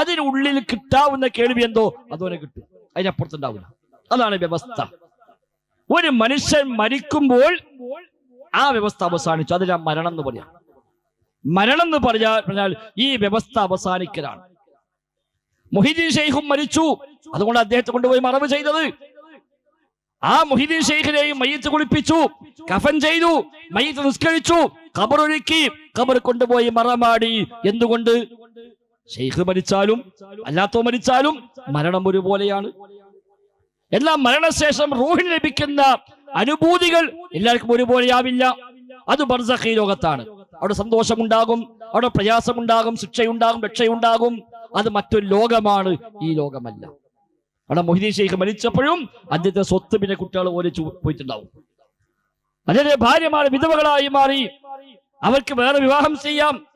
അതിനുള്ളിൽ കിട്ടാവുന്ന കേൾവി എന്തോ? അതോനെ കിട്ടും. അതിനപ്പുറത്തുണ്ടാവില്ല. അതാണ് വ്യവസ്ഥ. ഒരു മനുഷ്യൻ മരിക്കുമ്പോൾ ആ വ്യവസ്ഥ അവസാനിച്ചു. അതിനാ മരണം എന്ന് പറയാം. മരണം എന്ന് പറഞ്ഞാൽ പറഞ്ഞാൽ ഈ വ്യവസ്ഥ അവസാനിക്കലാണ്. മൊഹിദീൻ ഷെയ്ഖും മരിച്ചു. അതുകൊണ്ട് അദ്ദേഹത്തെ കൊണ്ടുപോയി മറവ് ചെയ്തത്. ആ മൊഹിദീൻ ഷെയ്ഖിനെയും മയ്യത്ത് കുളിപ്പിച്ചു. കഫൻ ചെയ്തു. മയ്യത്ത് നിസ്കരിച്ചു. കബറൊരുക്കി കബർ കൊണ്ടുപോയി മറമാടി. എന്തുകൊണ്ട്? ഷെയ്ഖ് മരിച്ചാലും അല്ലാത്തോ മരിച്ചാലും മരണം ഒരുപോലെയാണ്. എല്ലാ മരണശേഷം റൂഹിന് ലഭിക്കുന്ന അനുഭൂതികൾ എല്ലാവർക്കും ഒരുപോലെയാവില്ല. അത് ബർസഖി ലോകത്താണ്. അവിടെ സന്തോഷമുണ്ടാകും അവിടെ പ്രയാസമുണ്ടാകും ശിക്ഷയുണ്ടാകും രക്ഷയുണ്ടാകും. അത് മറ്റൊരു ലോകമാണ് ഈ ലോകമല്ല. അവിടെ മൊഹിദീൻ ഷെയ്ഖ് മരിച്ചപ്പോഴും അദ്ദേഹത്തെ സ്വത്ത് പിന്നെ കുട്ടികൾ ഓലിച്ചു പോയിട്ടുണ്ടാവും. അതിന്റെ ഭാര്യമാർ വിധവകളായി മാറി. അവർക്ക് വേറെ വിവാഹം ചെയ്യാം.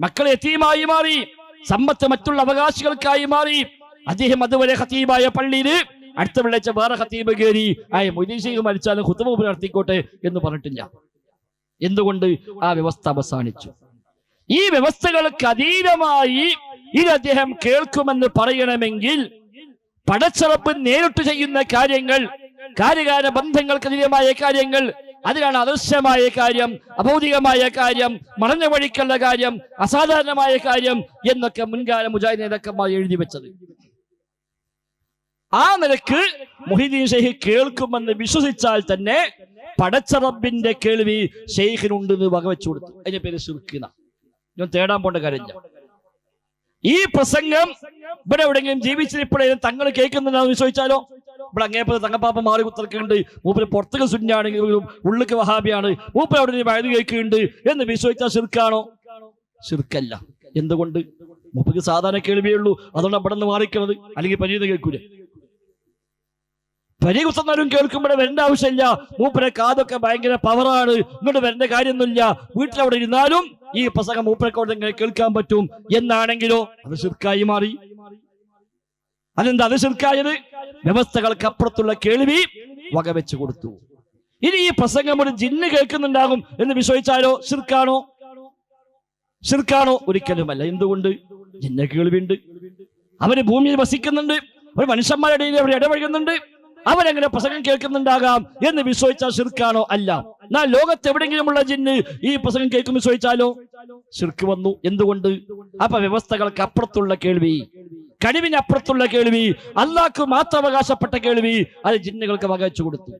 മക്കളെ എത്തിയുമായി മാറി. സമ്പത്ത് മറ്റുള്ള അവകാശികൾക്കായി മാറി. അദ്ദേഹം അതുവരെ ഹത്തീബായ പള്ളിയിൽ അടുത്ത വെള്ളിയാഴ്ച വേറെ ഹത്തീബ് കയറി. ആയ ഷെയ്ഖ് മരിച്ചാലും ഖുത്തുബ പുലർത്തിക്കോട്ടെ എന്ന് പറഞ്ഞിട്ടില്ല. എന്തുകൊണ്ട്? ആ വ്യവസ്ഥ അവസാനിച്ചു. ഈ വ്യവസ്ഥകൾക്ക് അതീതമായി ഇത് അദ്ദേഹം കേൾക്കുമെന്ന് പറയണമെങ്കിൽ പടച്ചറപ്പ് നേരിട്ട് ചെയ്യുന്ന കാര്യങ്ങൾ കാര്യകാര ബന്ധങ്ങൾക്ക് കാര്യങ്ങൾ അതിനാണ് അദൃശ്യമായ കാര്യം അഭൗതികമായ കാര്യം മറഞ്ഞ വഴിക്കുള്ള കാര്യം അസാധാരണമായ കാര്യം എന്നൊക്കെ മുൻകാല മുജാഹിദ് നേതാക്കന്മാർ എഴുതി വെച്ചത്. ആ നിലയ്ക്ക് മൊഹിദ്ദീൻ ഷെയ്ഖ് കേൾക്കുമെന്ന് വിശ്വസിച്ചാൽ തന്നെ പടച്ചറബിന്റെ കേൾവി ഷെയ്ഖിനുണ്ടെന്ന് വകവെച്ചു കൊടുത്തു. അതിന്റെ പേര് സുർക്കിന ഞാൻ തേടാൻ പോണ്ട കാര്യമില്ല. ഈ പ്രസംഗം ഇവിടെ എവിടെയെങ്കിലും ജീവിച്ചിരിപ്പോഴേലും തങ്ങൾ കേൾക്കുന്നുണ്ടാവും ചോദിച്ചാലോ ഇവിടെ അങ്ങേപ്പത് തങ്ങപ്പാപ്പ മാറി കുത്തർക്കുന്നുണ്ട് മൂപ്പര് പുറത്തേക്ക് സുന്നാണെങ്കിലും ഉള്ളിക്ക് വഹാബിയാണ്. മൂപ്പര് അവിടെ ഒരു വയത് കേൾക്കുന്നുണ്ട് എന്ന് വിശ്വസിച്ചാൽ ശിർക്കാണോ? ശിർക്കല്ല. എന്തുകൊണ്ട്? മൂപ്പക്ക് സാധാരണ കേൾവിയേ ഉള്ളൂ. അതുകൊണ്ട് അവിടെ നിന്ന് മാറിക്കണത് അല്ലെങ്കിൽ പരീത് കേൾക്കൂലേ? പരി കുത്തുന്നവരും കേൾക്കുമ്പോഴേ വരേണ്ട ആവശ്യമില്ല. മൂപ്പരെ കാതൊക്കെ ഭയങ്കര പവറാണ് ഇങ്ങോട്ട് വരേണ്ട കാര്യമൊന്നുമില്ല. വീട്ടിലവിടെ ഇരുന്നാലും ഈ പ്രസംഗം മൂപ്പരെ കേൾക്കാൻ പറ്റും. എന്നാണെങ്കിലോ? അത് ശിർക്കായി മാറി. അതെന്താ അത് വ്യവസ്ഥകൾക്ക് അപ്പുറത്തുള്ള കേൾവി വകവെച്ചു കൊടുത്തു. ഇനി ഈ പ്രസംഗം ഒരു ജിന്ന് കേൾക്കുന്നുണ്ടാകും എന്ന് വിശ്വസിച്ചാലോ? ശിർക്കാണോ? ശിർക്കാണോ? ഒരിക്കലുമല്ല. എന്തുകൊണ്ട്? ജിന്ന കേൾവിയുണ്ട്. അവർ ഭൂമിയിൽ വസിക്കുന്നുണ്ട്. ഒരു മനുഷ്യന്മാരുടെ ഇടയിൽ അവർ ഇടപഴകുന്നുണ്ട്. അവരെങ്ങനെ പ്രസംഗം കേൾക്കുന്നുണ്ടാകാം എന്ന് വിശ്വസിച്ചാൽ ശിർക്കാണോ? അല്ല. എന്നാൽ ലോകത്ത് എവിടെയെങ്കിലുമുള്ള ജിന്ന് ഈ പ്രസംഗം കേൾക്കും വിശ്വസിച്ചാലോ? ശിർക്ക് വന്നു. എന്തുകൊണ്ട്? അപ്പൊ വ്യവസ്ഥകൾക്ക് അപ്പുറത്തുള്ള കേൾവി കഴിവിനപ്പുറത്തുള്ള കേൾവി അള്ളാഹ്ക്ക് മാത്രം അവകാശപ്പെട്ട കേൾവി അത് ജിന്നുകൾക്ക് വകച്ചു കൊടുത്തു.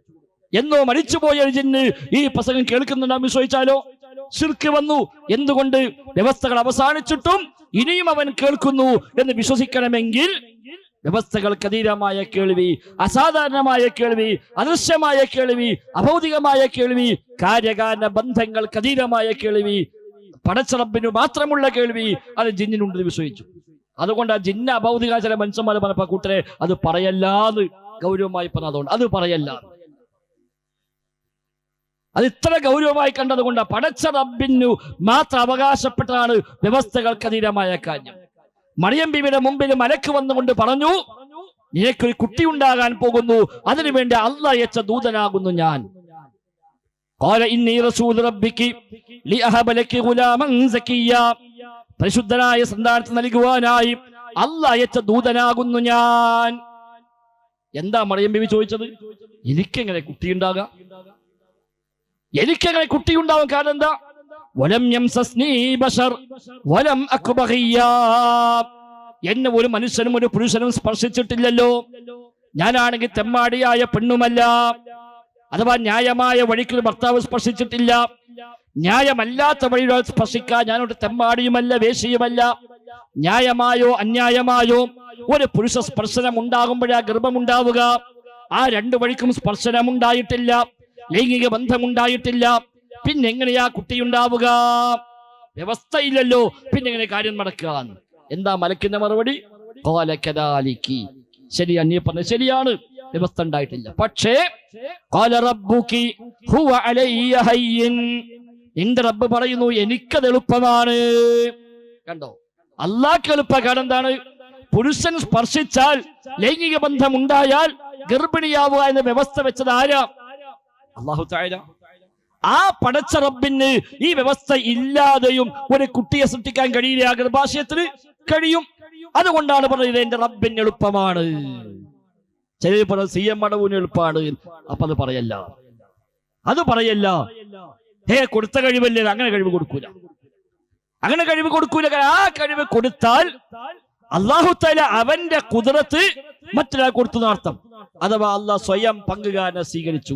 എന്നോ മരിച്ചുപോയ ജിന്ന് ഈ പ്രസംഗം കേൾക്കുന്നുണ്ടാകും ചോദിച്ചാലോ? ശിർക്ക് വന്നു. എന്തുകൊണ്ട്? വ്യവസ്ഥകൾ അവസാനിച്ചിട്ടും ഇനിയും അവൻ കേൾക്കുന്നു എന്ന് വിശ്വസിക്കണമെങ്കിൽ വ്യവസ്ഥകൾക്ക് അതീതമായ കേൾവി അസാധാരണമായ കേൾവി അദൃശ്യമായ കേൾവി അഭൗതികമായ കേൾവി കാര്യകാരണ ബന്ധങ്ങൾക്ക് അതീതമായ കേൾവി പടച്ചറബിന് മാത്രമുള്ള കേൾവി അത് ജിന്നിനുണ്ടെന്ന് വിശ്വസിച്ചു. അതുകൊണ്ട് ആ ജിന്ന അഭൗതിക ചില മനുഷ്യന്മാർ പറഞ്ഞപ്പോ കൂട്ടരെ അത് പറയല്ലാന്ന് ഗൗരവമായി പറഞ്ഞതുകൊണ്ട് അത് പറയല്ല അത് ഇത്ര ഗൗരവമായി കണ്ടതുകൊണ്ട് പടച്ച റബ്ബിനു മാത്രം അവകാശപ്പെട്ടതാണ് വ്യവസ്ഥകൾക്ക് അതീതമായ കാര്യം മറിയം ബിബിയുടെ മുമ്പിൽ മലക്ക് വന്നുകൊണ്ട് പറഞ്ഞു നിനക്കൊരു കുട്ടി ഉണ്ടാകാൻ പോകുന്നു അതിനുവേണ്ടി അല്ല അയച്ച ദൂതനാകുന്നു ഞാൻ قال إني رسول ربك لأهب لك غلاما زكيا പരിശുദ്ധനായ സന്താനത്ത് നൽകുവാനായി അല്ല അയച്ച ദൂതനാകുന്നു ഞാൻ. എന്താ മറിയം ബേബി ചോദിച്ചത്? എനിക്കെങ്ങനെ കുട്ടിയുണ്ടാകാം? എനിക്കെങ്ങനെ കുട്ടിയുണ്ടാവാൻ കാരണം എന്താ? വലം വലം. എന്നെ ഒരു മനുഷ്യനും ഒരു പുരുഷനും സ്പർശിച്ചിട്ടില്ലല്ലോ. ഞാനാണെങ്കിൽ തെമ്മാടിയായ പെണ്ണുമല്ല. അഥവാ ന്യായമായ വഴിക്ക് ഭർത്താവ് സ്പർശിച്ചിട്ടില്ല. ന്യായമല്ലാത്ത വഴിയുടെ സ്പർശിക്കാൻ ഞാനൊരു തെമ്മാടിയുമല്ല വേശിയുമല്ല. ന്യായമായോ അന്യായമായോ ഒരു പുരുഷ സ്പർശനം ഉണ്ടാകുമ്പോഴാ ഗർഭമുണ്ടാവുക. ആ രണ്ടു വഴിക്കും സ്പർശനം ഉണ്ടായിട്ടില്ല ലൈംഗിക ബന്ധമുണ്ടായിട്ടില്ല. പിന്നെ എങ്ങനെയാ കുട്ടിയുണ്ടാവുക? വ്യവസ്ഥയില്ലല്ലോ പിന്നെ എങ്ങനെ കാര്യം നടക്കാൻ? എന്താ മലക്കിന്റെ മറുപടി? കോലക്കദാലിക്ക് ശരി അന്യ പറഞ്ഞ ശരിയാണ്. വ്യവസ്ഥ ഉണ്ടായിട്ടില്ല. പക്ഷേ ഖാല റബ്ബുക്കി ഹുവ അലയ്യ ഹയ്യിൻ. എന്റെ റബ്ബ് പറയുന്നു എനിക്കത് എളുപ്പമാണ്. കണ്ടോ? അള്ളാഹ്ക്ക് എളുപ്പ കാരണം എന്താണ്? പുരുഷൻ സ്പർശിച്ചാൽ ലൈംഗിക ബന്ധം ഉണ്ടായാൽ ഗർഭിണിയാവുക എന്ന വ്യവസ്ഥ വെച്ചത് ആരാ? അള്ളാഹു ആ പടച്ച റബ്ബിന് ഈ വ്യവസ്ഥ ഇല്ലാതെയും ഒരു കുട്ടിയെ സൃഷ്ടിക്കാൻ കഴിയില്ല. ഗർഭാശയത്തിന് കഴിയും. അതുകൊണ്ടാണ് പറഞ്ഞത് എന്റെ റബ്ബിന് എളുപ്പമാണ്. ചിലർ പറഞ്ഞത് സി എം മടവിന് എളുപ്പമാണ്. അപ്പൊ അത് പറയല്ല. അത് പറയല്ല. ഹേ കൊടുത്ത കഴിവല്ലേ? അങ്ങനെ കഴിവ് കൊടുക്കൂല. അങ്ങനെ കഴിവ് കൊടുക്കൂല. ആ കഴിവ് കൊടുത്താൽ അള്ളാഹു തല അവന്റെ കുതിരത്ത് മറ്റൊരാൾ കൊടുത്തു നടത്തം അഥവാ അള്ളാഹ് സ്വയം പങ്കുകാരനെ സ്വീകരിച്ചു.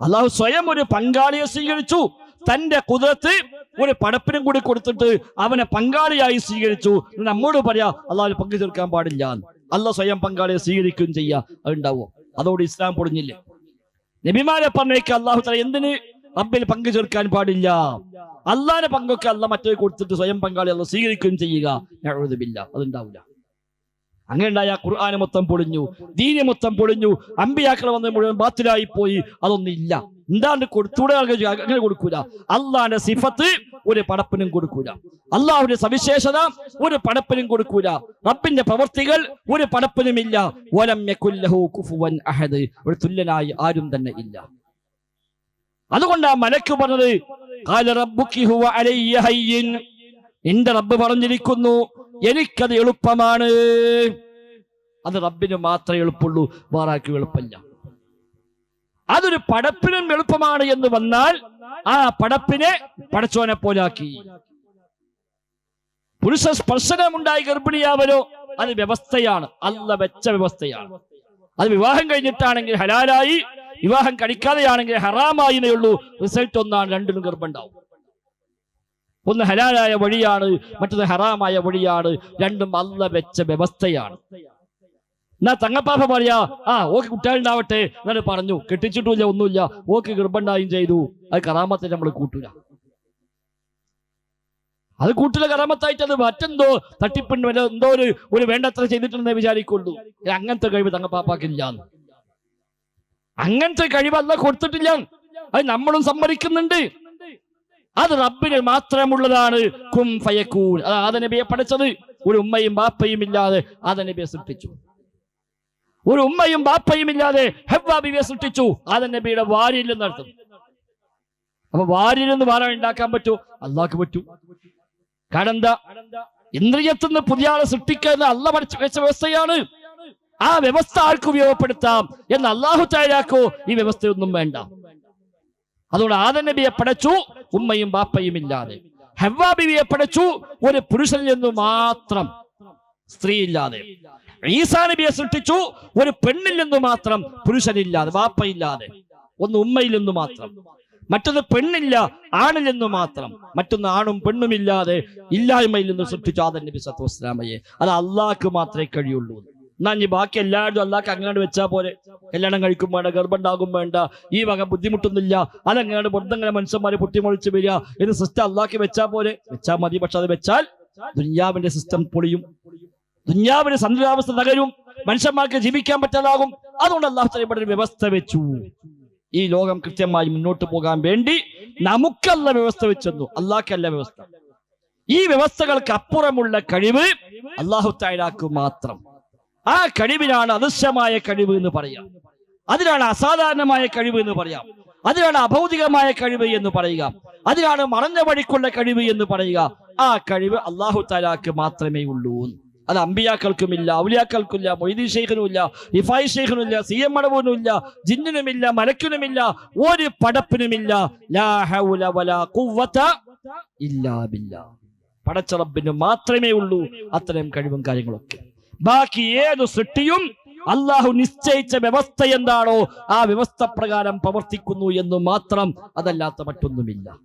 അള്ളാഹു സ്വയം ഒരു പങ്കാളിയെ സ്വീകരിച്ചു. തന്റെ കുതിരത്ത് ഒരു പടപ്പിനും കൂടി കൊടുത്തിട്ട് അവനെ പങ്കാളിയായി സ്വീകരിച്ചു. നമ്മോട് പറയാ അള്ളാഹു പങ്കു ചേർക്കാൻ പാടില്ല അള്ളാഹ് സ്വയം പങ്കാളിയെ സ്വീകരിക്കുകയും ചെയ്യാ. അതുണ്ടാവും. അതോട് ഇസ്ലാം പൊളിഞ്ഞില്ലേ? നബിമാരെ പറഞ്ഞേക്ക് അള്ളാഹു തല എന്തിന് റബ്ബിൽ പങ്കു ചേർക്കാൻ പാടില്ല. അള്ളാന്റെ പങ്കൊക്കെ അല്ല മറ്റേ കൊടുത്തിട്ട് സ്വയം പങ്കാളി അല്ല സ്വീകരിക്കുകയും ചെയ്യുക. ഞാൻ അതുണ്ടാവില്ല അങ്ങനെ ഉണ്ടായ ഖുർആാന് മൊത്തം പൊളിഞ്ഞു ദീന മൊത്തം പൊളിഞ്ഞു അമ്പിയാക്കൾ വന്ന് മുഴുവൻ ബാത്തിലായി പോയി അതൊന്നില്ല ഇല്ല. എന്താണ്ട് കൊടുത്തൂടെ അങ്ങനെ കൊടുക്കൂല. അള്ളാന്റെ സിഫത്ത് ഒരു പടപ്പിനും കൊടുക്കൂല. അള്ളാഹുവിന്റെ സവിശേഷത ഒരു പടപ്പിനും കൊടുക്കൂല. റബ്ബിന്റെ പ്രവർത്തികൾ ഒരു പടപ്പിനുമില്ല. കുഫുവൻ അഹദ്. ഒരു തുല്യനായി ആരും തന്നെ ഇല്ല. അതുകൊണ്ടാ മലക്ക് പറഞ്ഞത്. എന്റെ റബ്ബ് പറഞ്ഞിരിക്കുന്നു എനിക്കത് എളുപ്പമാണ്. അത് റബ്ബിന് മാത്രമേ എളുപ്പമുള്ളൂ വാറാക്കി എളുപ്പമില്ല. അതൊരു പടപ്പിനും എളുപ്പമാണ് എന്ന് വന്നാൽ ആ പടപ്പിനെ പടച്ചോനെ പോലാക്കി. പുരുഷ സ്പർശനമുണ്ടായി ഗർഭിണിയാവലോ അത് വ്യവസ്ഥയാണ് അല്ല വെച്ച വ്യവസ്ഥയാണ്. അത് വിവാഹം കഴിഞ്ഞിട്ടാണെങ്കിൽ ഹലാലായി വിവാഹം കഴിക്കാതെയാണെങ്കിൽ ഹറാമായിനേ ഉള്ളൂ. റിസൾട്ട് ഒന്നാണ് രണ്ടിനും ഗർഭമുണ്ടാവും. ഒന്ന് ഹലാലായ വഴിയാണ് മറ്റൊന്ന് ഹറാമായ വഴിയാണ്. രണ്ടും അല്ല വെച്ച വ്യവസ്ഥയാണ്. എന്നാ തങ്ങപ്പാപ്പ പറയാ ആ ഓക്ക് കുട്ടികളുണ്ടാവട്ടെ എന്നാണ് പറഞ്ഞു. കെട്ടിച്ചിട്ടുമില്ല ഒന്നുമില്ല. ഓക്ക് ഗർഭമുണ്ടായും ചെയ്തു. അത് കറാമത്തെ നമ്മൾ കൂട്ടൂല അത് കൂട്ടിലെ കറാമത്തായിട്ട് അത് മറ്റെന്തോ തട്ടിപ്പിണ്ട് എന്തോ ഒരു ഒരു വേണ്ടത്ര ചെയ്തിട്ടുണ്ടെന്നേ വിചാരിക്കുള്ളൂ. അങ്ങനത്തെ കഴിവ് തങ്ങപ്പാപ്പാക്കില്ല അങ്ങനത്തെ കഴിവല്ല കൊടുത്തിട്ടില്ല. അത് നമ്മളും സമ്മതിക്കുന്നുണ്ട്. അത് റബ്ബിന് മാത്രമുള്ളതാണ്. കും ഫയക്കൂൻ അത് പഠിച്ചത്. ഒരു ഉമ്മയും ബാപ്പയും ഇല്ലാതെ ആദനബിയെ സൃഷ്ടിച്ചു. ഒരു ഉമ്മയും ബാപ്പയും ഇല്ലാതെ ഹെവ്വാ ബിബിയെ സൃഷ്ടിച്ചു ആദനബിയുടെ വാരിയിൽ നടത്തും. അപ്പൊ വാരിയിൽ നിന്ന് വാര ഉണ്ടാക്കാൻ പറ്റൂ? അള്ളാഹ്ക്ക് പറ്റൂ. കാരണം എന്താ? ഇന്ദ്രിയത്തിൽ പുതിയ ആളെ സൃഷ്ടിക്കുന്ന അല്ല പഠിച്ച വെച്ച വ്യവസ്ഥയാണ്. ആ വ്യവസ്ഥ ആർക്ക് ഉപയോഗപ്പെടുത്താം എന്ന് അള്ളാഹു താരാക്കോ ഈ വ്യവസ്ഥയൊന്നും വേണ്ട. അതുകൊണ്ട് ആദം നബിയെ പടച്ചു ഉമ്മയും ബാപ്പയും ഇല്ലാതെ. ഹവ്വാ ബിവിയെ പടച്ചു ഒരു പുരുഷനിൽ നിന്ന് മാത്രം സ്ത്രീ ഇല്ലാതെ. ഈസാ നബിയെ സൃഷ്ടിച്ചു ഒരു പെണ്ണിൽ നിന്ന് മാത്രം പുരുഷനില്ലാതെ ബാപ്പയില്ലാതെ ഒന്ന് ഉമ്മയിൽ നിന്ന് മാത്രം. മറ്റൊന്ന് പെണ്ണില്ല ആണിൽ നിന്ന് മാത്രം. മറ്റൊന്ന് ആണും പെണ്ണുമില്ലാതെ ഇല്ലായ്മയിൽ നിന്ന് സൃഷ്ടിച്ചു ആദൻ നബി സത്തു വസ്ലാമയെ അത് അള്ളാഹ്ക്ക് മാത്രമേ കഴിയുള്ളൂ. എന്നാ ഇനി ബാക്കി എല്ലാവരും അല്ലാക്ക് അങ്ങാണ്ട് വെച്ചാൽ പോലെ കല്യാണം കഴിക്കും വേണ്ട ഗർഭുണ്ടാകും വേണ്ട ഈ വക ബുദ്ധിമുട്ടൊന്നുമില്ല. അതങ്ങാണ്ട് വെറുതെങ്ങനെ മനുഷ്യന്മാരെ പൊട്ടിമൊളിച്ച് വരിക. ഇത് സിസ്റ്റം അല്ലാക്കി വെച്ചാൽ പോലെ വെച്ചാൽ മതി പക്ഷെ അത് വെച്ചാൽ ദുന്യാവിന്റെ സിസ്റ്റം പൊളിയും. ദുന്യാവിന്റെ സന്തുലാവസ്ഥ തകരും. മനുഷ്യന്മാർക്ക് ജീവിക്കാൻ പറ്റാതാകും. അതുകൊണ്ട് അല്ലാഹു ഒരു വ്യവസ്ഥ വെച്ചു. ഈ ലോകം കൃത്യമായി മുന്നോട്ട് പോകാൻ വേണ്ടി നമുക്കല്ല വ്യവസ്ഥ വെച്ചെന്നു. അള്ളാഹ്ക്കല്ല വ്യവസ്ഥ. ഈ വ്യവസ്ഥകൾക്ക് അപ്പുറമുള്ള കഴിവ് അള്ളാഹു താലാക്ക് മാത്രം. ആ കഴിവിനാണ് അദൃശ്യമായ കഴിവ് എന്ന് പറയാം. അതിനാണ് അസാധാരണമായ കഴിവ് എന്ന് പറയാം. അതിനാണ് അഭൗതികമായ കഴിവ് എന്ന് പറയുക. അതിനാണ് മറഞ്ഞ വഴിക്കുള്ള കഴിവ് എന്ന് പറയുക. ആ കഴിവ് അള്ളാഹു താലാക്ക് മാത്രമേ ഉള്ളൂ അത് അമ്പിയാക്കൾക്കുമില്ല ഔലിയാക്കൾക്കില്ല മൊയ്തീ ഷെയ്ഖിനുമില്ല ഇഫായി ഷെയ്ഖിനുമില്ല സി എം മടവൂനുമില്ല ജിന്നിനുമില്ല മലക്കിനുമില്ല ഒരു പടപ്പിനുമില്ല ലാ ഹൗല വലാ ഖുവ്വത ഇല്ലാ ബില്ലാ. പടച്ച റബ്ബിന് മാത്രമേ ഉള്ളൂ അത്തരം കഴിവും കാര്യങ്ങളൊക്കെ. ബാക്കി ഏത് സൃഷ്ടിയും അള്ളാഹു നിശ്ചയിച്ച വ്യവസ്ഥ എന്താണോ ആ വ്യവസ്ഥ പ്രകാരം പ്രവർത്തിക്കുന്നു എന്ന് മാത്രം അതല്ലാത്ത മറ്റൊന്നുമില്ല.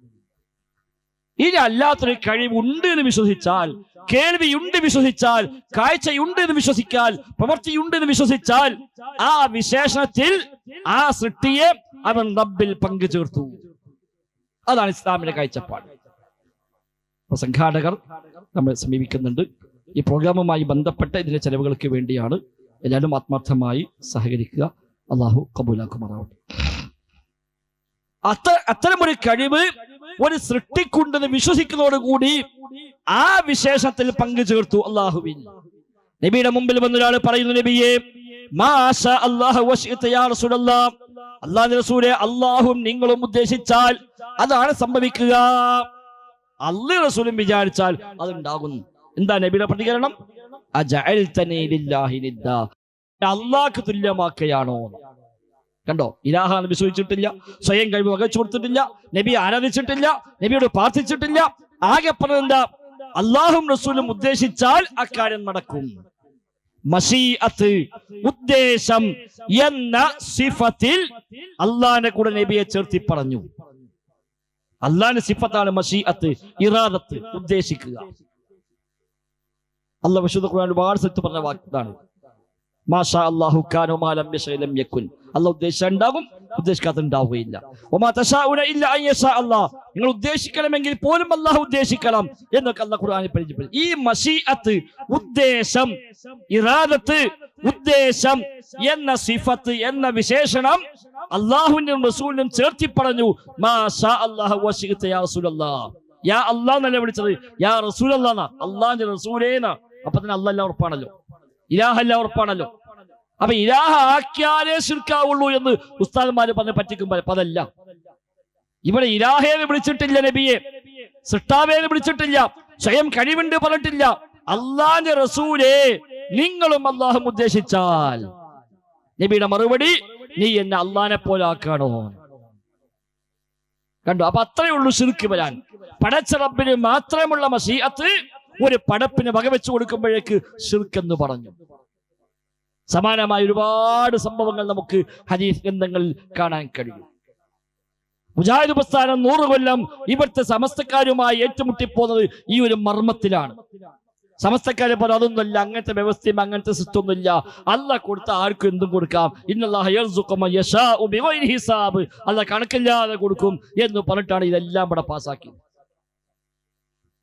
ഇനി അല്ലാത്തൊരു കഴിവുണ്ട് എന്ന് വിശ്വസിച്ചാൽ കേൾവിയുണ്ട് വിശ്വസിച്ചാൽ കാഴ്ചയുണ്ട് എന്ന് വിശ്വസിച്ചാൽ പ്രവൃത്തിയുണ്ട് എന്ന് വിശ്വസിച്ചാൽ ആ വിശേഷണത്തിൽ ആ സൃഷ്ടിയെ അവൻ റബ്ബിൽ പങ്കു ചേർത്തു. അതാണ് ഇസ്ലാമിന്റെ കാഴ്ചപ്പാട്. സംഘാടകർ നമ്മൾ സമീപിക്കുന്നുണ്ട്. ഈ പ്രോഗ്രാമുമായി ബന്ധപ്പെട്ട ഇതിന്റെ ചെലവുകൾക്ക് വേണ്ടിയാണ് എല്ലാവരും ആത്മാർത്ഥമായി സഹകരിക്കുക. അള്ളാഹു കബൂലാക്കുമാറാവട്ടെ. അത്ത അത്തരമൊരു കഴിവ് ഒരു സൃഷ്ടിക്കുണ്ടെന്ന് വിശ്വസിക്കുന്നതോടുകൂടി ആ വിശേഷത്തിൽ പങ്കു ചേർത്തു അള്ളാഹുവിൻ നബിയുടെ മുമ്പിൽ വന്നൊരാൾ പറയുന്നു നബിയെ അള്ളാഹും നിങ്ങളും ഉദ്ദേശിച്ചാൽ അതാണ് സംഭവിക്കുക. അള്ളി റസൂലും വിചാരിച്ചാൽ അതുണ്ടാകുന്നു. എന്താ നബിയുടെ പ്രതികരണം? അള്ളാഹ് തുല്യമാക്കുകയാണോ കണ്ടോ? ഇലാഹ നബി ചോദിച്ചിട്ടില്ല സ്വയം കഴിവ് വകച്ചു കൊടുത്തിട്ടില്ല നബി ആരാധിച്ചിട്ടില്ല നബിയോട് പ്രാർത്ഥിച്ചിട്ടില്ല. ആകെ പറഞ്ഞെന്താ അള്ളാഹും റസൂലും ഉദ്ദേശിച്ചാൽ അക്കാര്യം നടക്കും. മഷീഅത്ത് ഉദ്ദേശം എന്ന സിഫത്തിൽ അള്ളാഹിനെ കൂടെ നബിയെ ചേർത്തി പറഞ്ഞു. അള്ളാഹിന്റെ സിഫത്താണ് മഷീഅത്ത് ഇറാദത്ത് ഉദ്ദേശിക്കുക. അള്ളാഹ് വിശുദ്ധ ഖുർആൻ ഒരുപാട് സ്ഥലത്ത് പറഞ്ഞ വാക്കാണ് മാഷാ അള്ളാഹു കാനോ മാലം യശൈലം യക്കുൻ അള്ളാഹ് ഉദ്ദേശിച്ച ഉണ്ടാകും ഉദ്ദേശിക്കാത്ത ഉണ്ടാവുകയില്ല ഒമാ തശാഉന ഇല്ല അൻ യശാ അല്ലാഹ് നിങ്ങൾ ഉദ്ദേശിക്കണമെങ്കിൽ പോലും അള്ളാഹു ഉദ്ദേശിക്കണം എന്നൊക്കെ അള്ളാഹ് ഖുർആാനെ പരിചയപ്പെടും ഈ മഷീഅത്ത് ഉദ്ദേശം ഇറാദത്ത് ഉദ്ദേശം എന്ന സിഫത്ത് എന്ന വിശേഷണം അള്ളാഹുവിനും റസൂലിനും ചേർത്തി പറഞ്ഞു മാഷാ വശിഖത യാ റസൂലല്ലാഹ് യാ അല്ലാഹ് എന്നല്ല വിളിച്ചത്? യാ റസൂലല്ലാഹ് അള്ളാഹിന്റെ റസൂലേന അപ്പൊ തന്നെ അല്ലല്ല ഉറപ്പാണല്ലോ. ഇലാഹല്ല ഉറപ്പാണല്ലോ. അപ്പൊ ഇലാഹ ആക്കിയാലേ ശിർക്കാവുള്ളൂ എന്ന് ഉസ്താദന്മാര് പറഞ്ഞ് പറ്റിക്കും അതല്ല. ഇവിടെ ഇലാഹേനെ വിളിച്ചിട്ടില്ല നബിയെ. സൃഷ്ടാവേനെ വിളിച്ചിട്ടില്ല. സ്വയം കഴിവുണ്ട് പറഞ്ഞിട്ടില്ല. അള്ളാന്റെ റസൂലേ നിങ്ങളും അള്ളാഹും ഉദ്ദേശിച്ചാൽ നബിയുടെ മറുപടി നീ എന്നെ അള്ളാനെ ആക്കാണോ? കണ്ടു? അപ്പൊ അത്രയേ ഉള്ളൂ ശിർക്ക് വരാൻ. പടച്ച റബ്ബിന് മാത്രമുള്ള മസീഅത്ത് ഒരു പടപ്പിന് വകവെച്ചു കൊടുക്കുമ്പോഴേക്ക് ശുൽക്കെന്ന് പറഞ്ഞു. സമാനമായ ഒരുപാട് സംഭവങ്ങൾ നമുക്ക് ഹരീസ് ഗ്രന്ഥങ്ങളിൽ കാണാൻ കഴിയും. മുജാഹിദ് പ്രസ്ഥാനം നൂറ് കൊല്ലം ഇവിടുത്തെ സമസ്തക്കാരുമായി ഏറ്റുമുട്ടിപ്പോകുന്നത് ഈ ഒരു മർമ്മത്തിലാണ്. സമസ്തക്കാരെ പോലെ അതൊന്നുമില്ല അങ്ങനത്തെ വ്യവസ്ഥയും അങ്ങനത്തെ സിസ്റ്റം ഒന്നുമില്ല അല്ല കൊടുത്ത ആർക്കും എന്തും കൊടുക്കാം. ഹിസാബ്. അല്ല കണക്കില്ലാതെ കൊടുക്കും എന്ന് പറഞ്ഞിട്ടാണ് ഇതെല്ലാം ഇവിടെ പാസ്സാക്കിയത്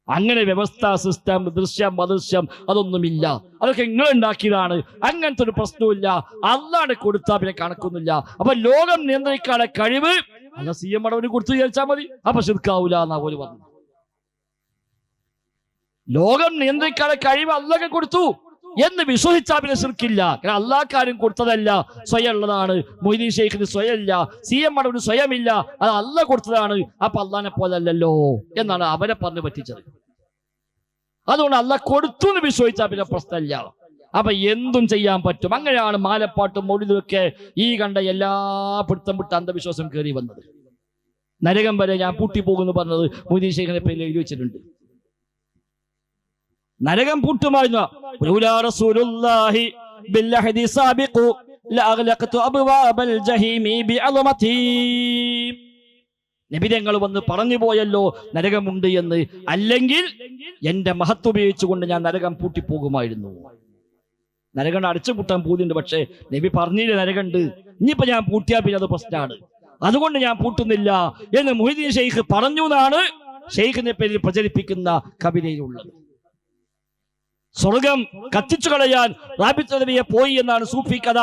അങ്ങനെ വ്യവസ്ഥ സിസ്റ്റം ദൃശ്യം അദൃശ്യം അതൊന്നുമില്ല. അതൊക്കെ നിങ്ങൾ ഉണ്ടാക്കിയതാണ്. അങ്ങനത്തെ ഒരു പ്രശ്നവുമില്ല. അതാണ് കൊടുത്താൽ പിന്നെ കണക്കൊന്നുമില്ല. അപ്പൊ ലോകം നിയന്ത്രിക്കാനുള്ള കഴിവ് അല്ല സി എം അടവിന് കൊടുത്തു വിചാരിച്ചാൽ മതി. അപ്പൊ ശുദ്ധാവൂല എന്നാ പോലും പറഞ്ഞു. ലോകം നിയന്ത്രിക്കാനുള്ള കഴിവ് അല്ലൊക്കെ കൊടുത്തു. എന്ന് വിശ്വസിച്ചാൽ പിന്നെ ശിർക്കില്ല കാരണം അള്ളാഹ്ക്കാരും കൊടുത്തതല്ല സ്വയം ഉള്ളതാണ് മൊയ്തീൻ ഷെയ്ഖിന് സ്വയമില്ല സി എം മടവിന് സ്വയമില്ല അത് അല്ല കൊടുത്തതാണ്. അപ്പൊ അള്ളാനെ പോലല്ലോ എന്നാണ് അവരെ പറഞ്ഞു പറ്റിച്ചത്. അതുകൊണ്ട് അല്ല കൊടുത്തു എന്ന് വിശ്വസിച്ചാൽ പിന്നെ പ്രശ്നമില്ല. അപ്പൊ എന്തും ചെയ്യാൻ പറ്റും. അങ്ങനെയാണ് മാലപ്പാട്ടും മൊഴിതൊക്കെ ഈ കണ്ട എല്ലാ പിടുത്തം വിട്ട് അന്ധവിശ്വാസം കയറി വന്നത്. നരകം വരെ ഞാൻ പൂട്ടിപ്പോകുന്നു പറഞ്ഞത് മൊയ്തീൻ ഷെയ്ഖിനെ പേരിൽ എഴുതി വെച്ചിട്ടുണ്ട്. ജഹീമി പൂട്ടുമായിരുന്നു വന്ന് പറഞ്ഞു പോയല്ലോ നരകമുണ്ട് എന്ന്. അല്ലെങ്കിൽ എന്റെ മഹത്വം ഉപയോഗിച്ചുകൊണ്ട് ഞാൻ നരകം പൂട്ടിപ്പോകുമായിരുന്നു. നരകം അടച്ചു പൂട്ടാൻ പൂതിണ്ട് പക്ഷേ നബി പറഞ്ഞില്ല നരകണ്ട് ഇനിയിപ്പോ ഞാൻ പൂട്ടിയാൽ പിന്നെ അത് പ്രശ്നമാണ്. അതുകൊണ്ട് ഞാൻ പൂട്ടുന്നില്ല എന്ന് മൊയ്തീൻ ഷെയ്ഖ് പറഞ്ഞു എന്നാണ് ഷെയ്ഖിനെ പേരിൽ പ്രചരിപ്പിക്കുന്ന കവിതയിലുള്ളത്. സ്വർഗം കത്തിച്ചു കളയാൻ റാബിത്ത് നബിയെ പോയി എന്നാണ് സൂഫി കഥ.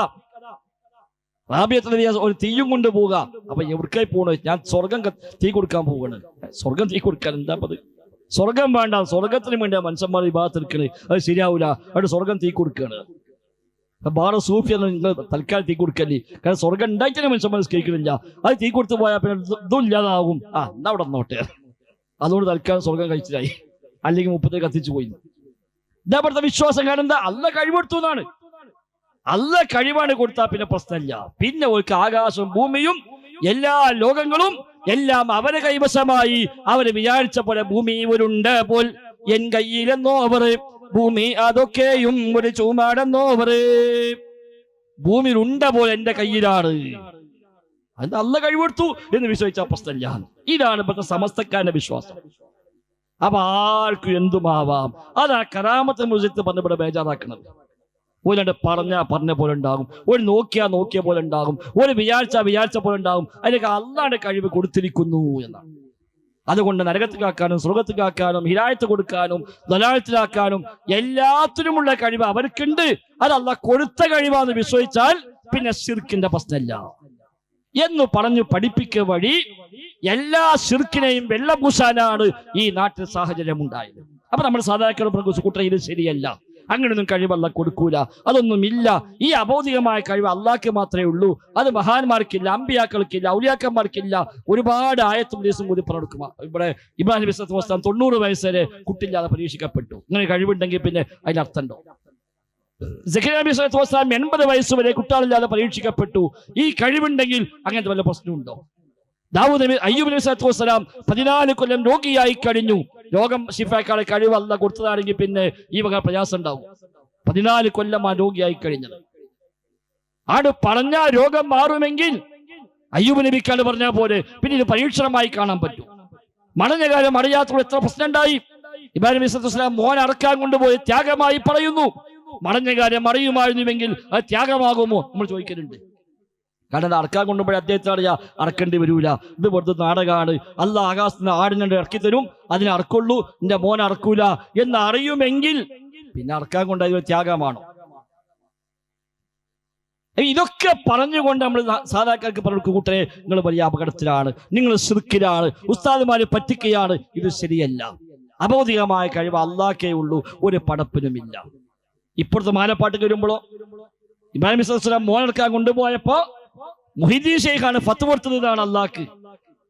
റാബിയത്ത് നബിയെ ഒരു തീയും കൊണ്ട് പോവുക. അപ്പൊ എവിടേക്കായി പോണു ഞാൻ സ്വർഗം തീ കൊടുക്കാൻ പോവാണ് സ്വർഗം തീ കൊടുക്കാൻ എന്താ അത് സ്വർഗം വേണ്ട സ്വർഗത്തിന് വേണ്ടി മനുഷ്യന്മാർ ഈ ഭാഗത്ത് എടുക്കണേ അത് ശരിയാവൂല. അവിടെ സ്വർഗം തീ കൊടുക്കുകയാണ്. ബാറ സൂഫി എന്ന് നിങ്ങൾ തൽക്കാലം തീ കൊടുക്കല്ലേ. കാരണം സ്വർഗം ഉണ്ടായിട്ടാണ് മനുഷ്യന്മാർ സ്കേക്കുന്നില്ല അത് തീ കൊടുത്തു പോയാൽ പിന്നെ ഇത് ഇല്ലാതാവും. ആ എന്നാ അവിടെ നോട്ടെ അതുകൊണ്ട് തൽക്കാലം സ്വർഗം കഴിച്ചിട്ടായി അല്ലെങ്കിൽ മുപ്പത്തേക്ക് കത്തിച്ചു പോയി. ഇതാ വിശ്വാസം കാരണം അല്ല കഴിവെടുത്തു എന്നാണ്. അല്ല കഴിവാണ് കൊടുത്താൽ പിന്നെ പ്രശ്നമില്ല. പിന്നെ ഒരു ആകാശവും ഭൂമിയും എല്ലാ ലോകങ്ങളും എല്ലാം അവരെ കൈവശമായി. അവർ വിചാരിച്ച പോലെ ഭൂമി ഇവരുണ്ട് പോൽ എൻ കയ്യിലെന്നോ അവർ. ഭൂമി അതൊക്കെയും ഒരു ചൂമാടെന്നോ അവർ. ഭൂമി ഉണ്ട പോലെ എന്റെ കയ്യിലാണ്. അത് അല്ല കഴിവെടുത്തു എന്ന് വിശ്വസിച്ച പ്രശ്നമില്ല. ഇതാണ് ഇപ്പോഴത്തെ സമസ്തക്കാരന്റെ വിശ്വാസം. അപ്പൊ ആർക്കും എന്തുമാവാം? അതാ കറാമത്ത് മുസിത്ത് പറഞ്ഞ ഇവിടെ ബേജാറാക്കുന്നത് ഒരു പറഞ്ഞ പറഞ്ഞ പോലെ ഉണ്ടാകും. ഒരു നോക്കിയാ നോക്കിയ പോലെ ഉണ്ടാകും. ഒരു വിചാരിച്ച വിചാരിച്ച പോലെ ഉണ്ടാകും. അതിനൊക്കെ അള്ളാന്റെ കഴിവ് കൊടുത്തിരിക്കുന്നു എന്നാണ്. അതുകൊണ്ട് നരകത്തിലാക്കാനും സ്വർഗത്തിലാക്കാനും ഹിരായത്ത് കൊടുക്കാനും ദലാഴത്തിലാക്കാനും എല്ലാത്തിനുമുള്ള കഴിവ് അവർക്കുണ്ട്. അതല്ല കൊടുത്ത കഴിവാന്ന് വിശ്വസിച്ചാൽ പിന്നെ സിർക്കിന്റെ പ്രശ്നമല്ല. എന്ന് പറഞ്ഞു പഠിപ്പിക്കുക വഴി എല്ലാ ശിർക്കിനെയും വെള്ളപൂശാനാണ് ഈ നാട്ടിൽ സാഹചര്യം ഉണ്ടായത് അപ്പൊ നമ്മൾ സാധാരണ കൂട്ടർ ഇത് ശരിയല്ല. അങ്ങനെയൊന്നും കഴിവല്ല കൊടുക്കൂല. അതൊന്നുമില്ല ഈ അബോധികമായ കഴിവ് അള്ളാഹ്ക്ക് മാത്രമേ ഉള്ളൂ. അത് മഹാന്മാർക്കില്ല അമ്പിയാക്കൾക്കില്ല ഔലിയാക്കന്മാർക്കില്ല. ഒരുപാട് ആയത്തും ദിവസം കൂടി പറഞ്ഞെടുക്കും ഇവിടെ ഇബ്രാഹിം വസല്ലം തൊണ്ണൂറ് വയസ്സ് വരെ കുട്ടിയില്ലാതെ പരീക്ഷിക്കപ്പെട്ടു. അങ്ങനെ കഴിവുണ്ടെങ്കിൽ പിന്നെ അതിനർത്ഥം അർത്ഥമുണ്ടോ സക്കറിയ നബി എൺപത് വയസ്സ് വരെ കുട്ടികളില്ലാതെ പരീക്ഷിക്കപ്പെട്ടു. ഈ കഴിവുണ്ടെങ്കിൽ അങ്ങനത്തെ വല്ല പ്രശ്നമുണ്ടോ ദാവൂദ് നബി അയ്യൂബ് നബി സ്വല്ലല്ലാഹു വസ്സലാം പതിനാല് കൊല്ലം രോഗിയായി കഴിഞ്ഞു. രോഗം ഷിഫാക്കാളെ കഴിവ് അല്ല കൊടുത്തതാണെങ്കിൽ പിന്നെ ഈ വക പ്രയാസം ഉണ്ടാവും. പതിനാല് കൊല്ലം ആ രോഗിയായി കഴിഞ്ഞത്. ആട് പറഞ്ഞ രോഗം മാറുമെങ്കിൽ അയ്യൂബ് നബിക്കാണ് പറഞ്ഞ പോലെ പിന്നെ ഇത് പരീക്ഷണമായി കാണാൻ പറ്റും. മടഞ്ഞ കാലം അറിയാത്തപ്പോൾ എത്ര പ്രശ്നം ഉണ്ടായി ഇബ്രാഹിം നബി വസല്ലം മോൻ അറക്കാൻ കൊണ്ടുപോയി ത്യാഗമായി പറയുന്നു. മടഞ്ഞ കാര്യം അറിയുമായിരുന്നുവെങ്കിൽ അത് ത്യാഗമാകുമോ? നമ്മൾ ചോദിക്കലുണ്ട്. കാരണം അത് അറക്കാൻ കൊണ്ടുപോയി അദ്ദേഹത്തിന് അറക്കേണ്ടി വരൂല. ഇത് വെറുതെ നാടകമാണ്. അല്ല ആകാശത്തിന് ആടിനെ ഇറക്കി തരും. അതിനെ അറക്കുള്ളൂ. എന്റെ മോൻ അറക്കൂല എന്ന് അറിയുമെങ്കിൽ പിന്നെ അറക്കാൻ കൊണ്ട് ഒരു ത്യാഗമാണോ ഇതൊക്കെ പറഞ്ഞുകൊണ്ട് നമ്മൾ സാധാരണക്കാർക്ക് പറഞ്ഞു കൂട്ടരെ നിങ്ങൾ വലിയ അപകടത്തിലാണ്. നിങ്ങൾ ശിർക്കിലാണ്. ഉസ്താദുമാരെ പറ്റിക്കുകയാണ്. ഇത് ശരിയല്ല. അബോധികമായ കഴിവ് അള്ളാഹ്ക്കേ ഉള്ളൂ. ഒരു പടപ്പിനുമില്ല. ഇപ്പോഴത്തെ മാലപ്പാട്ട് വരുമ്പോഴോ? ഇബ്രാഹിം ഇസ്ലാം മോനെടുക്കാൻ കൊണ്ടുപോയപ്പോ മുഹിദ്ദീൻ ഷെയ്ഖാണ് ഫത്ത് കൊടുത്തതാണ് അള്ളാഹ്ക്ക്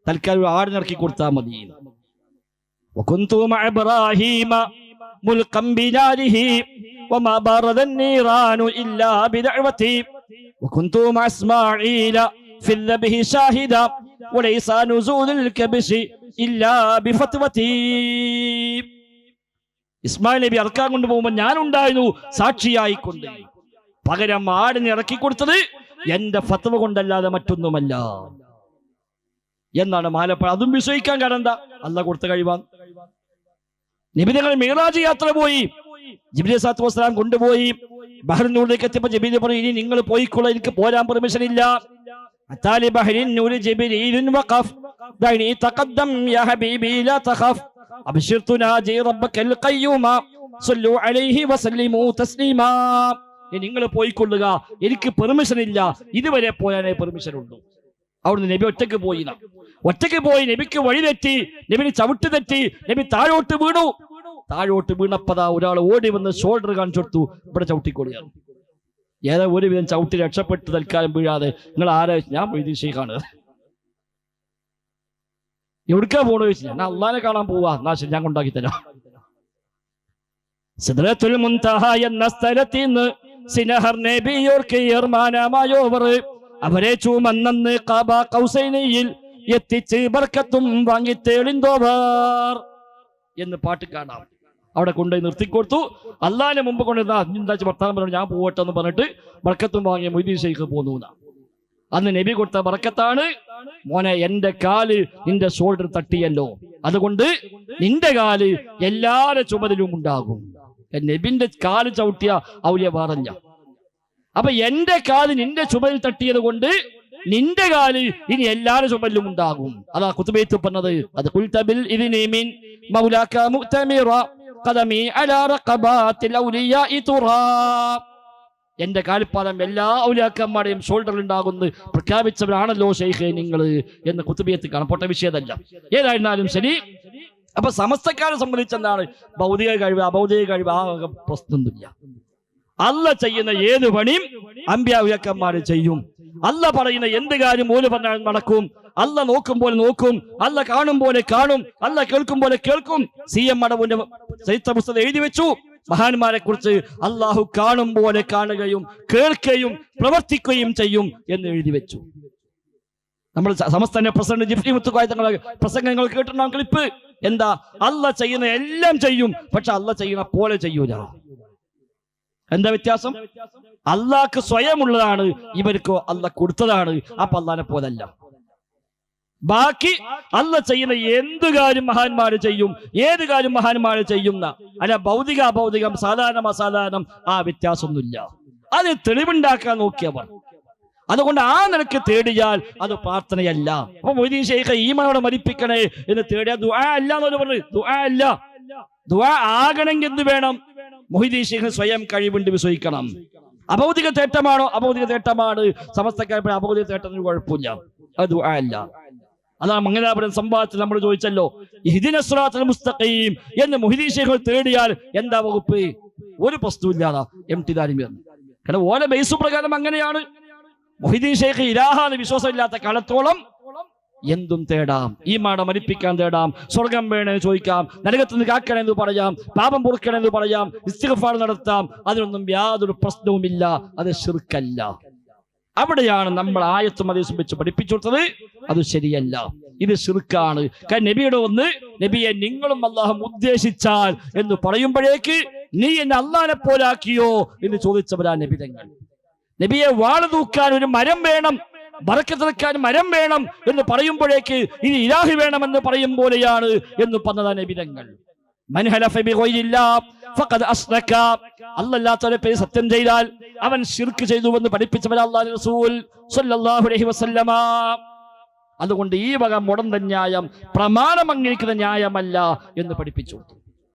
തൽക്കാലം ഒരു ആടിനിറക്കി കൊടുത്താൽ മതി وكنت مع إبراهيم ملقا بناره وما بارد النيران إلا بدعوتي وكنت مع إسماعيل في الذبح شاهدا وليس نزول الكبش إلا بفتوتي ഇസ്മായിൽ നബി ഇറക്കാൻ കൊണ്ടുപോകുമ്പോൾ ഞാൻ ഉണ്ടായിരുന്നു സാക്ഷിയായിക്കൊണ്ട് പകരം ആടിനെ ഇറക്കി കൊടുത്തത് എന്റെ ഫത്വ കൊണ്ടല്ലാതെ മറ്റൊന്നുമല്ല. എന്നാണ് മാലപ്പുഴ അതും വിശ്വസിക്കാൻ കാരണം അല്ല കൊടുത്ത കഴിവാൻ നിബിധങ്ങൾ മീറാജ് യാത്ര പോയി. ജിബിലി സാത്ത് വസ്ലാം കൊണ്ടുപോയി. ബഹ്റിനൂറിലേക്ക് എത്തിയപ്പോ ജബീലി പറഞ്ഞു ഇനി നിങ്ങൾ പോയിക്കൊള്ള എനിക്ക് പോരാൻ പെർമിഷൻ ഇല്ല. അത്താലി ബഹ്റിൻ നൂര് ജബീലീൻ വഖഫ്. ദൈനി തഖദ്ദം യാ ഹബീബി ലാ തഖഫ്. അബ്ശിർ തുനാജി റബ്ബക്കൽ ഖയ്യൂമ. സല്ലു അലൈഹി വസല്ലിമു തസ്ലീമാ. നിങ്ങൾ പോയിക്കൊള്ളുക. എനിക്ക് പെർമിഷൻ ഇല്ല. ഇതുവരെ പോയാനേ പെർമിഷൻ ഉള്ളൂ. അവിടുന്ന് നബി ഒറ്റയ്ക്ക് പോയി ഒറ്റയ്ക്ക് പോയി നബിക്ക് വഴി തെറ്റി നബിന് ചവിട്ട് തെറ്റി നബി താഴോട്ട് വീണു. താഴോട്ട് വീണപ്പതാ ഒരാൾ ഓടി വന്ന് ഷോൾഡർ കാണിച്ചു കൊടുത്തു. ഇവിടെ ചവിട്ടിക്കൊള്ളിയാണ് ഏതോ ഒരുവിധം ചവിട്ടി രക്ഷപ്പെട്ട് തൽക്കാലം വീഴാതെ. നിങ്ങൾ ആരാ? ഞാൻ വൈദ്യശേഖാണ് എവിടുക്കാ പോണോ ചോദിച്ചു. ഞാൻ അള്ളാനെ കാണാൻ പോവാ. എന്നാ ശരി ഞാൻ കൊണ്ടാക്കി തരാം. സിദ്രത്തുൽ മുൻതഹ എന്ന സ്ഥലത്ത് നിന്ന് സിനഹർ നബിയോർക്ക് അവരെ ചൂമന്നന്ന് കാബ കൗസൈനയിൽ എത്തിച്ച് ബർക്കത്തും വാങ്ങി തേളിന്തോവർ എന്ന് പാട്ട് കാണാം. അവിടെ കൊണ്ടുപോയി നിർത്തിക്കൊടുത്തു. അള്ളാഹിനെ മുമ്പ് കൊണ്ടുവന്ന ഭർത്താവ് പറഞ്ഞു? ഞാൻ പോവട്ടെ എന്ന് പറഞ്ഞിട്ട് ബർക്കത്തും വാങ്ങിയ മൊയ്തീൻ ഷെയ്ഖ് പോന്നു അന്ന് നബി കൊടുത്ത ബർക്കത്താണ് മോനെ എന്റെ കാൽ നിന്റെ ഷോൾഡർ തട്ടിയല്ലോ. അതുകൊണ്ട് നിന്റെ കാൽ എല്ലാരെ ചുമതലും ഉണ്ടാകും. നബിന്റെ കാൽ ചവിട്ടിയ ഔലിയ പറഞ്ഞ അപ്പൊ എന്റെ കാൽ നിന്റെ ചുമലിൽ തട്ടിയത് കൊണ്ട് നിന്റെ കാൽ ഇനി എല്ലാരും ചുമലിലും ഉണ്ടാകും. അതാ കുത്തുബേത്ത് പറഞ്ഞത്. അത് കുൽത്തബിൽ ഇതിനീമിൻ മുക്തമീറ തുറാ. എന്റെ കാലിപ്പാലം എല്ലാ ഔലിയാക്കന്മാരുടെയും ഷോൾഡറിൽ ഉണ്ടാകുന്നു. പ്രഖ്യാപിച്ചവരാണല്ലോ ഷെയ്ഖെ നിങ്ങൾ എന്ന് കുത്തുബിയത്ത് കാണപ്പെട്ട പൊട്ട വിഷയതല്ല. ഏതായിരുന്നാലും ശരി. അപ്പൊ സമസ്തക്കാരെ സംബന്ധിച്ച് എന്താണ് ഭൗതിക കഴിവ് അഭൗതിക കഴിവ് ആ പ്രശ്നമൊന്നുമില്ല. അല്ല ചെയ്യുന്ന ഏത് പണിയും അമ്പ്യാവിയക്കന്മാർ ചെയ്യും. അല്ല പറയുന്ന എന്ത് കാര്യം ഓൽ പറഞ്ഞാൽ നടക്കും. അല്ല നോക്കും പോലെ നോക്കും. അല്ല കാണും പോലെ കാണും. അല്ല കേൾക്കും പോലെ കേൾക്കും. സി എം മടവിന്റെ ചരിത്ര പുസ്തകം എഴുതി വെച്ചു. മഹാന്മാരെ കുറിച്ച് അള്ളാഹു കാണും പോലെ കാണുകയും കേൾക്കുകയും പ്രവർത്തിക്കുകയും ചെയ്യും എന്ന് എഴുതി വെച്ചു. നമ്മൾ സമസ്തന്റെ പ്രസിഡന്റ് ജിഫ്രി മുത്തുക്കായ തങ്ങളെ പ്രസംഗങ്ങൾ കേട്ടിട്ടുണ്ടാകും ക്ലിപ്പ് എന്താ? അല്ല ചെയ്യുന്ന എല്ലാം ചെയ്യും. പക്ഷെ അല്ല ചെയ്യുന്ന പോലെ ചെയ്യൂല. എന്താ വ്യത്യാസം? അള്ളാഹ്ക്ക് സ്വയമുള്ളതാണ് ഇവർക്ക് അല്ല കൊടുത്തതാണ്. അപ്പൊ അള്ളാനെ പോലല്ല. ബാക്കി അല്ല ചെയ്യുന്ന എന്ത് കാര്യം മഹാന്മാര് ചെയ്യും? ഏത് കാര്യം മഹാന്മാര് ചെയ്യുന്ന? അല്ല ഭൗതിക അഭൗതികം സാധാരണ അസാധാരണം ആ വ്യത്യാസമൊന്നുമില്ല. അത് തെളിവുണ്ടാക്കാൻ നോക്കിയവർ. അതുകൊണ്ട് ആ നിലയ്ക്ക് തേടിയാൽ അത് പ്രാർത്ഥനയല്ല. അപ്പൊ മൊയ്തീൻ ഷെയ്ഖ് ഈമാനോടെ മരിപ്പിക്കണേ എന്ന് തേടിയാൽ ദുആ അല്ല എന്നൊരു പറഞ്ഞു ദുആ അല്ല. ദുആ ആകണമെങ്കിൽ എന്ത് വേണം മൊഹിദീൻ ഷെയ്ഖ് സ്വയം കഴിവുണ്ട് വിശ്വസിക്കണം. അഭൗതിക തേട്ടമാണോ അഭൗതിക തേട്ടമാണ് സമസ്തക്കാരുടെ അഭൗതിക തേട്ടത്തിന് കുഴപ്പമില്ല. അത് ദുആ അല്ല. അതാ മംഗലാപുരം സംവാദത്തിൽ നമ്മൾ ചോദിച്ചല്ലോ മുസ്തഖയും മുസ്തഖീം എന്ന് മൊഹിദീൻ ഷെയ്ഖ് തേടിയാൽ എന്താ വകുപ്പ്? ഒരു പ്രശ്നമില്ലാതാ എം ടി ദാരിമിയർ കാരണം ഓല ബേസ് പ്രകാരം അങ്ങനെയാണ്. മൊഹിദ്ദീൻ ഷെയ്ഖ് ഇലാഹാന്ന് വിശ്വാസമില്ലാത്ത കാലത്തോളം എന്തും തേടാം ഈ മാട മരിപ്പിക്കാൻ തേടാം സ്വർഗം വേണമെന്ന് ചോദിക്കാം നരകത്തുനിന്ന് കാക്കണമെന്ന് പറയാം പാപം പൊറുക്കണമെന്ന് പറയാം ഇസ്തിഗഫാർ നടത്താം അതിനൊന്നും യാതൊരു പ്രശ്നവുമില്ല അത് ശിർക്കല്ല. അവിടെയാണ് നമ്മൾ ആയത്തും അതീസും വെച്ച് പഠിപ്പിച്ചു കൊടുത്തത്. അത് ശരിയല്ല. ഇത് ശിർക്കാണ്. കാരണം നബിയുടെ ഒന്ന് നബിയെ നിങ്ങളും അള്ളാഹം ഉദ്ദേശിച്ചാൽ എന്ന് പറയുമ്പോഴേക്ക് നീ എന്നെ അള്ളാനെ പോലാക്കിയോ എന്ന് ചോദിച്ചവരാ നബിതങ്ങൾ. നബിയെ വാൾ തൂക്കാൻ ഒരു മരം വേണം ബറക്കത്തെടുക്കാൻ മരം വേണം എന്ന് പറയുമ്പോഴേക്ക് ഇനി ഇലാഹി വേണമെന്ന് പറയും പോലെയാണ് എന്ന് പറഞ്ഞതാ നബിതങ്ങൾ. അല്ലല്ലാത്തവരെ പേര് സത്യം ചെയ്താൽ അവൻ ശിർക്ക് ചെയ്തുവെന്ന് പഠിപ്പിച്ചവൻ അള്ളാഹു റസൂൽ സല്ലല്ലാഹു അലൈഹി വസല്ലമ. അതുകൊണ്ട് ഈ വക മുടന്ത ന്യായം പ്രമാണം അംഗീകരിക്കുന്ന ന്യായമല്ല എന്ന് പഠിപ്പിച്ചു കൊടുത്തു.